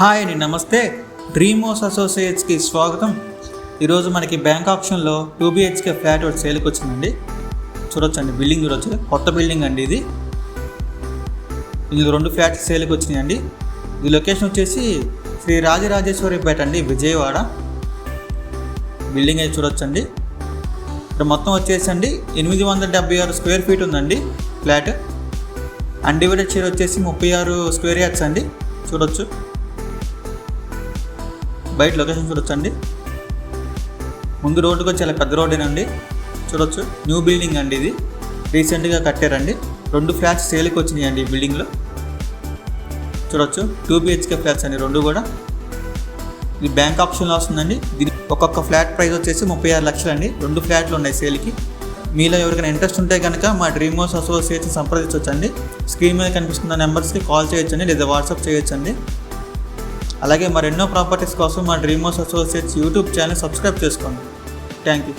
Hi అండి నమస్తే. డ్రీమోస్ అసోసియేట్స్కి స్వాగతం. ఈరోజు మనకి బ్యాంక్ ఆప్షన్లో టూ బిహెచ్కే ఫ్లాట్ ఒకటి సేల్కి వచ్చిందండి. చూడొచ్చండి బిల్డింగ్ చూడొచ్చు. కొత్త బిల్డింగ్ అండి ఇది. ఇందులో రెండు ఫ్లాట్స్ సేల్కి వచ్చినాయండి. ఈ లొకేషన్ వచ్చేసి శ్రీ రాజరాజేశ్వరిపేట అండి విజయవాడ. బిల్డింగ్ అయితే చూడొచ్చండి. ఇక్కడ మొత్తం వచ్చేసండి ఎనిమిది వందల డెబ్బై ఆరు స్క్వేర్ ఫీట్ ఉందండి ఫ్లాట్. అన్డివైడెడ్ షేర్ వచ్చేసి ముప్పై ఆరు స్క్వేర్ యార్డ్స్ అండి. చూడొచ్చు. బయట లొకేషన్ చూడొచ్చండి. ముందు రోడ్డుకి వచ్చి చాలా పెద్ద రోడ్డేనండి చూడొచ్చు. న్యూ బిల్డింగ్ అండి ఇది. రీసెంట్గా కట్టారండి. రెండు ఫ్లాట్స్ సేల్కి వచ్చినాయండి ఈ బిల్డింగ్లో చూడొచ్చు. టూ బిహెచ్కే ఫ్లాట్స్ అండి రెండు కూడా. ఇది బ్యాంక్ ఆప్షన్లో వస్తుందండి. దీని ఒక్కొక్క ఫ్లాట్ ప్రైస్ వచ్చేసి ముప్పై ఆరు లక్షలు అండి రెండు ఫ్లాట్లు ఉన్నాయి సేల్కి మీలో ఎవరికైనా ఇంట్రెస్ట్ ఉంటే కనుక మా డ్రీమ్ హౌస్ అసోసియేషన్ సంప్రదించవచ్చండి స్క్రీన్ మీద కనిపిస్తున్న నెంబర్స్కి కాల్ చేయొచ్చండి లేదా వాట్సాప్ చేయొచ్చండి. అలాగే మరెన్నో ప్రాపర్టీస్ కోసం మా dream house associates YouTube channel subscribe చేసుకోండి. Thank you